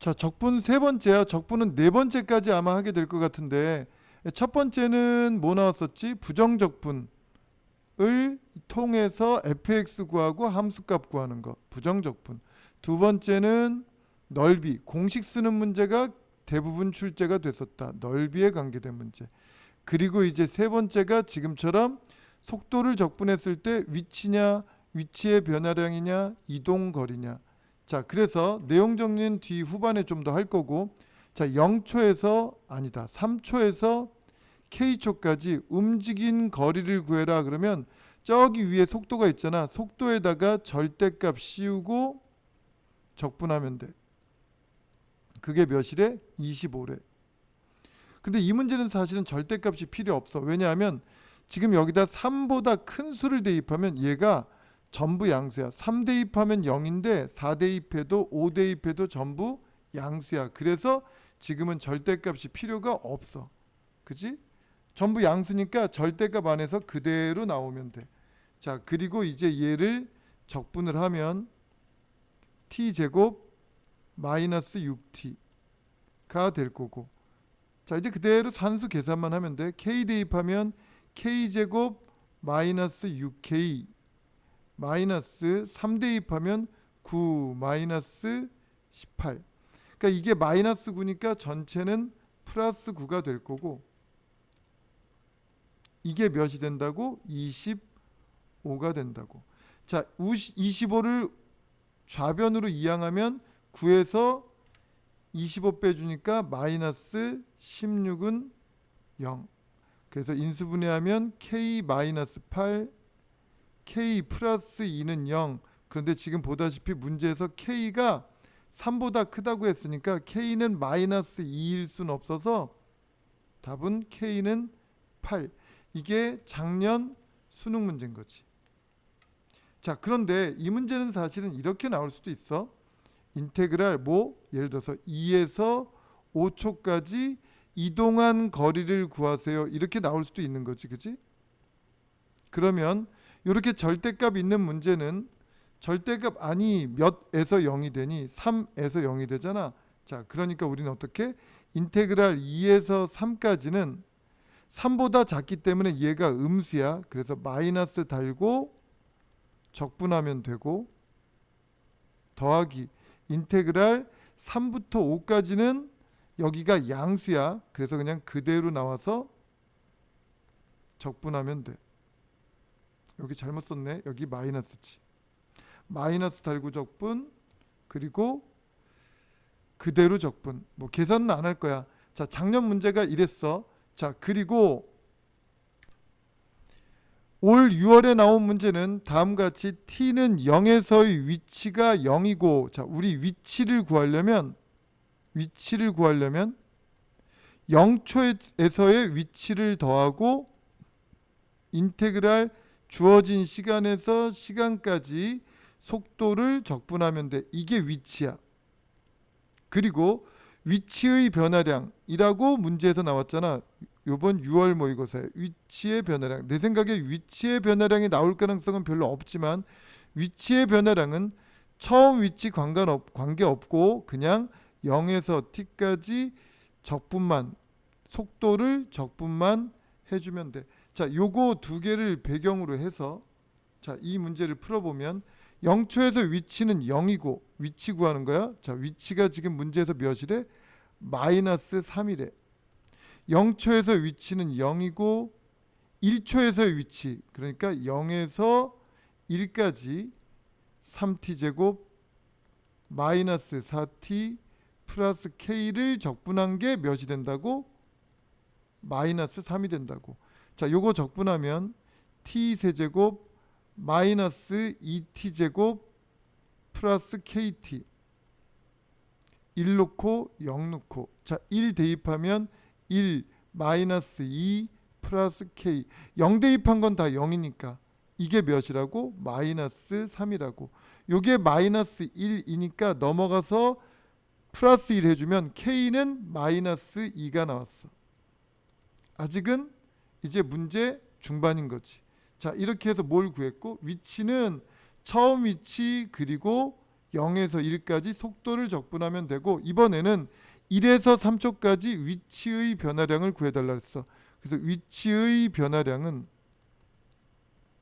자, 적분 세 번째야. 적분은 네 번째까지 아마 하게 될 것 같은데 첫 번째는 뭐 나왔었지? 부정적분을 통해서 fx 구하고 함수값 구하는 거. 부정적분. 두 번째는 넓이. 공식 쓰는 문제가 대부분 출제가 됐었다. 넓이에 관계된 문제. 그리고 이제 세 번째가 지금처럼 속도를 적분했을 때 위치냐, 위치의 변화량이냐, 이동 거리냐. 자, 그래서 내용 정리는 뒤 후반에 좀 더 할 거고. 자, 0초에서 아니다. 3초에서 k초까지 움직인 거리를 구해라 그러면 저기 위에 속도가 있잖아. 속도에다가 절대값 씌우고 적분하면 돼. 그게 몇이래? 25래. 근데 이 문제는 사실은 절대값이 필요 없어. 왜냐하면 지금 여기다 3보다 큰 수를 대입하면 얘가 전부 양수야. 3 대 입하면 0인데 4 대 입해도 5 대 입해도 전부 양수야. 그래서 지금은 절대값이 필요가 없어. 그지? 전부 양수니까 절대값 안에서 그대로 나오면 돼. 자, 그리고 이제 얘를 적분을 하면 t 제곱 마이너스 6t가 될 거고. 자, 이제 그대로 산수 계산만 하면 돼. k 대입하면 k 제곱 마이너스 6k 마이너스 3 대입하면 9 마이너스 18. 그러니까 이게 마이너스 9니까 전체는 플러스 9가 될 거고 이게 몇이 된다고? 25가 된다고. 자, 25를 좌변으로 이항하면 9에서 25 빼주니까 마이너스 16은 0. 그래서 인수분해하면 k 마이너스 8, k 플러스 2는 0. 그런데 지금 보다시피 문제에서 k가 3보다 크다고 했으니까 k는 마이너스 2일 수는 없어서 답은 k는 8. 이게 작년 수능 문제인 거지. 자, 그런데 이 문제는 사실은 이렇게 나올 수도 있어. 인테그랄 뭐 예를 들어서 2에서 5초까지 이동한 거리를 구하세요. 이렇게 나올 수도 있는 거지. 그지? 그러면 이렇게 절대값 있는 문제는 절대값 아니 몇에서 0이 되니 3에서 0이 되잖아. 자, 그러니까 우리는 어떻게 인테그랄 2에서 3까지는 3보다 작기 때문에 얘가 음수야. 그래서 마이너스 달고 적분하면 되고 더하기 인테그랄 3부터 5까지는 여기가 양수야. 그래서 그냥 그대로 나와서 적분하면 돼. 여기 잘못 썼네. 여기 마이너스지. 마이너스 달고 적분 그리고 그대로 적분. 뭐 계산은 안 할 거야. 자, 작년 문제가 이랬어. 자, 그리고 올 6월에 나온 문제는 다음과 같이 t는 0에서의 위치가 0이고 자, 우리 위치를 구하려면 위치를 구하려면 0초에서의 위치를 더하고 인테그랄 주어진 시간에서 시간까지 속도를 적분하면 돼. 이게 위치야. 그리고 위치의 변화량이라고 문제에서 나왔잖아. 요번 6월 모의고사에 위치의 변화량. 내 생각에 위치의 변화량이 나올 가능성은 별로 없지만 위치의 변화량은 처음 위치 관관없 관계 없고 그냥 0에서 t까지 적분만 속도를 적분만 해주면 돼. 자, 요거 두 개를 배경으로 해서 자, 이 문제를 풀어보면 0초에서 위치는 0이고 위치 구하는 거야. 자, 위치가 지금 문제에서 몇이래? 마이너스 3이래. 0초에서 위치는 0이고 1초에서의 위치 그러니까 0에서 1까지 3t 제곱 마이너스 4t 플러스 k를 적분한 게 몇이 된다고? 마이너스 3이 된다고. 자, 요거 적분하면 t 세제곱 마이너스 2t 제곱 플러스 kt 1 놓고 0 놓고. 자, 1 대입하면 1 마이너스 2 플러스 k. 0 대입한 건 다 0이니까 이게 몇이라고? 마이너스 3이라고. 요게 마이너스 1이니까 넘어가서 플러스 1 해주면 k는 마이너스 2가 나왔어. 아직은 이제 문제 중반인 거지 자 이렇게 해서 뭘 구했고 위치는 처음 위치 그리고 0에서 1까지 속도를 적분하면 되고 이번에는 1에서 3초까지 위치의 변화량을 구해달라 했어. 그래서 위치의 변화량은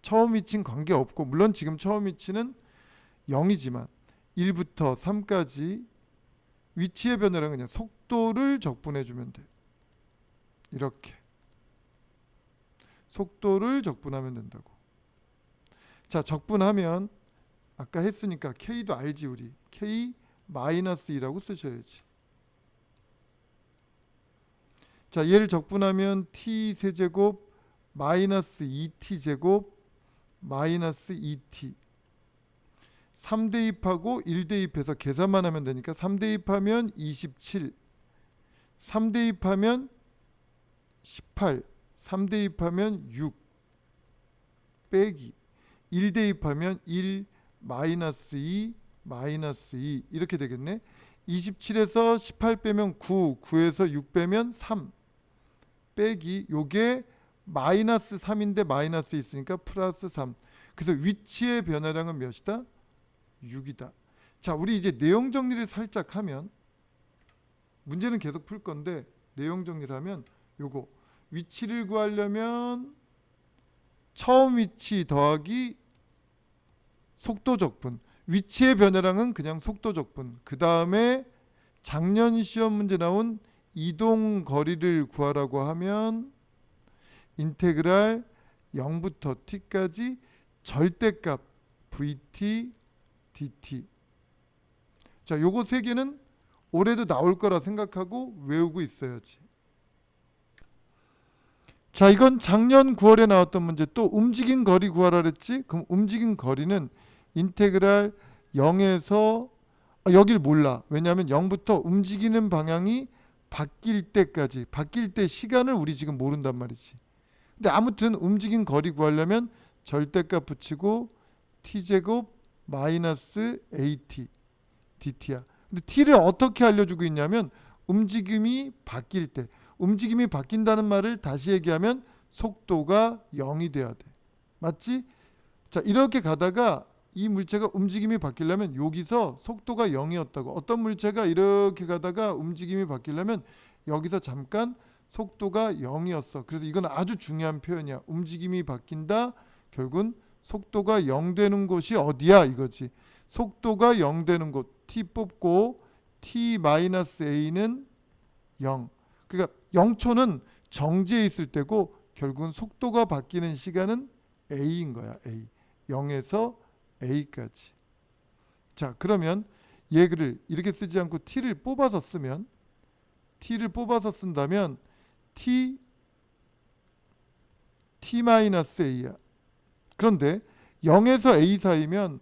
처음 위치는 관계없고 물론 지금 처음 위치는 0이지만 1부터 3까지 위치의 변화량은 그냥 속도를 적분해 주면 돼. 이렇게 속도를 적분하면 된다고. 자, 적분하면 아까 했으니까 k도 알지 우리. k 마이너스 2라고 쓰셔야지. 자, 얘를 적분하면 t 세제곱 마이너스 2t 제곱 마이너스 2t 3 대입하고 1 대입해서 계산만 하면 되니까 3 대입하면 27 3 대입하면 18 3 대입하면 6 빼기 1 대입하면 1 마이너스 2 마이너스 2 이렇게 되겠네. 27에서 18 빼면 9 9에서 6 빼면 3 빼기. 요게 마이너스 3인데 마이너스 있으니까 플러스 3 그래서 위치의 변화량은 몇이다? 6이다. 자 우리 이제 내용 정리를 살짝 하면 문제는 계속 풀 건데 내용 정리를 하면 요거 위치를 구하려면 처음 위치 더하기 속도 적분. 위치의 변화량은 그냥 속도 적분. 그 다음에 작년 시험 문제 나온 이동 거리를 구하라고 하면 인테그랄 0부터 t까지 절대값 vt dt. 자 요거 세 개는 올해도 나올 거라 생각하고 외우고 있어야지 자 이건 작년 9월에 나왔던 문제. 또 움직인 거리 구하라 그랬지? 그럼 움직인 거리는 인테그랄 0에서 아, 여길 몰라. 왜냐하면 0부터 움직이는 방향이 바뀔 때까지 바뀔 때 시간을 우리 지금 모른단 말이지. 근데 아무튼 움직인 거리 구하려면 절대값 붙이고 t 제곱 마이너스 at dt야. 근데 t를 어떻게 알려주고 있냐면 움직임이 바뀔 때 움직임이 바뀐다는 말을 다시 얘기하면 속도가 0이 돼야 돼. 맞지? 자 이렇게 가다가 이 물체가 움직임이 바뀌려면 여기서 속도가 0이었다고 어떤 물체가 이렇게 가다가 움직임이 바뀌려면 여기서 잠깐 속도가 0이었어. 그래서 이건 아주 중요한 표현이야. 움직임이 바뀐다. 결국은 속도가 0 되는 곳이 어디야 이거지. 속도가 0 되는 곳 t 뽑고 t-a는 0. 그러니까 0초는 정지해 있을 때고 결국은 속도가 바뀌는 시간은 a인 거야. a. 0에서 a까지. 자, 그러면 얘를 이렇게 쓰지 않고 t를 뽑아서 쓰면 t를 뽑아서 쓴다면 t t-a야. 그런데 0에서 a 사이면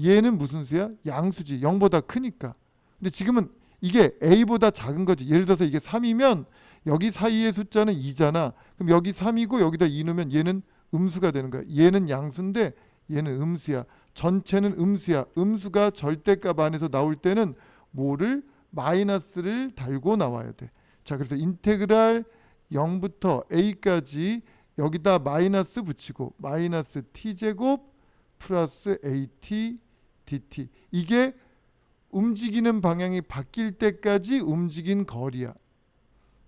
얘는 무슨 수야? 양수지. 0보다 크니까. 근데 지금은 이게 a보다 작은 거지. 예를 들어서 이게 3이면 여기 사이의 숫자는 2잖아. 그럼 여기 3이고 여기다 2 넣으면 얘는 음수가 되는 거야. 얘는 양수인데 얘는 음수야. 전체는 음수야. 음수가 절대값 안에서 나올 때는 뭐를 마이너스를 달고 나와야 돼. 자, 그래서 인테그랄 0부터 a까지 여기다 마이너스 붙이고 마이너스 t 제곱 플러스 at dt 이게 움직이는 방향이 바뀔 때까지 움직인 거리야.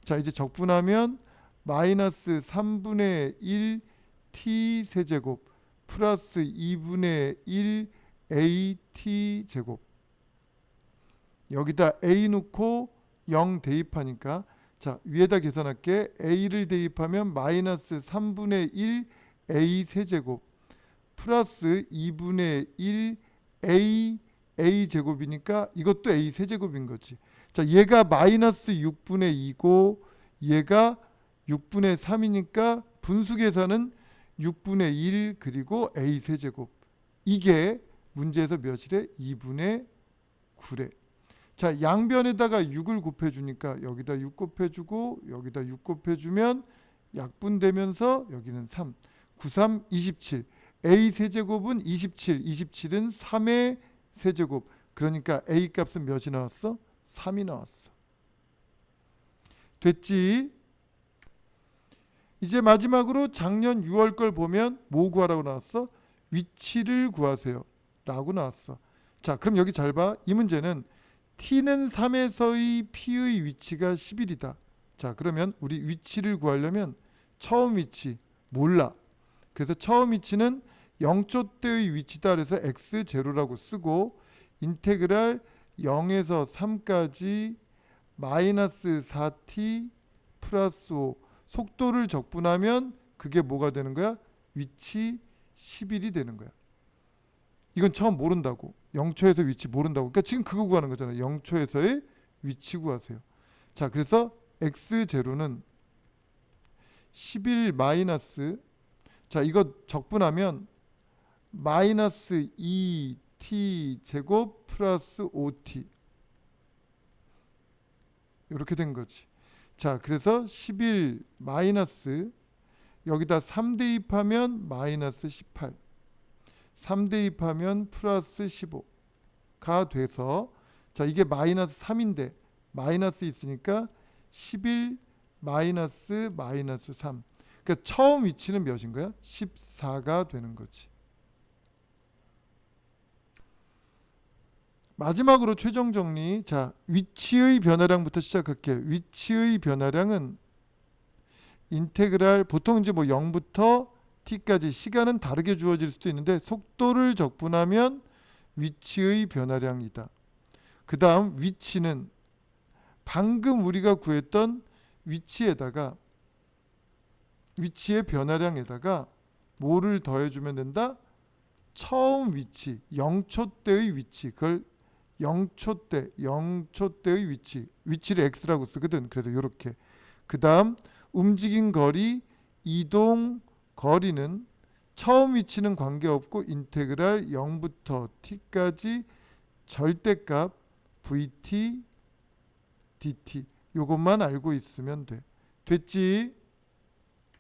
자 이제 적분하면 마이너스 3분의 1 t 세제곱 플러스 2분의 1 at 제곱. 여기다 a 놓고 0 대입하니까 자 위에다 계산할게. a를 대입하면 마이너스 3분의 1 a 세제곱 플러스 2분의 1 a a 제곱이니까 이것도 a 세제곱인 거지. 자 얘가 마이너스 6분의 2고 얘가 6분의 3이니까 분수 계산은 6분의 1 그리고 a 세제곱. 이게 문제에서 몇이래 2분의 9래. 자 양변에다가 6을 곱해 주니까 여기다 6 곱해 주고 여기다 6 곱해 주면 약분되면서 여기는 3 9 3 27 a 세제곱은 27 27은 3의 세제곱 그러니까 a 값은 몇이 나왔어? 3이 나왔어 됐지? 이제 마지막으로 작년 6월 걸 보면 뭐 구하라고 나왔어? 위치를 구하세요 라고 나왔어 자, 그럼 여기 잘 봐. 이 문제는 t는 3에서의 p의 위치가 11이다. 자, 그러면 우리 위치를 구하려면 처음 위치 몰라. 그래서 처음 위치는 0초 때의 위치다. 그래서 x 제로라고 쓰고 인테그랄 0에서 3까지 마이너스 4t 플러스 5 속도를 적분하면 그게 뭐가 되는 거야? 위치 11이 되는 거야. 이건 처음 모른다고. 0초에서 위치 모른다고. 그러니까 지금 그거 구하는 거잖아요. 0초에서의 위치 구하세요. 자, 그래서 x 제로는 11 마이너스 자, 이거 적분하면 마이너스 2t 제곱 플러스 5t 이렇게 된 거지. 자, 그래서 11 마이너스 여기다 3 대입하면 마이너스 18 3 대입하면 플러스 15가 돼서 자 이게 마이너스 3인데 마이너스 있으니까 11 마이너스 마이너스 3 그러니까 처음 위치는 몇인 거야? 14가 되는 거지 마지막으로 최종 정리 자 위치의 변화량부터 시작할게요 위치의 변화량은 인테그랄 보통 이제 뭐 0부터 t까지 시간은 다르게 주어질 수도 있는데 속도를 적분하면 위치의 변화량이다. 그 다음 위치는 방금 우리가 구했던 위치에다가 위치의 변화량에다가 뭐를 더해주면 된다? 처음 위치, 0초 때의 위치, 그걸 0초 때, 0초 때의 위치, 위치를 x라고 쓰거든. 그래서 이렇게. 그 다음 움직인 거리, 이동 거리는 처음 위치는 관계없고 인테그랄 0부터 t까지 절대값 vt dt 요것만 알고 있으면 돼. 됐지?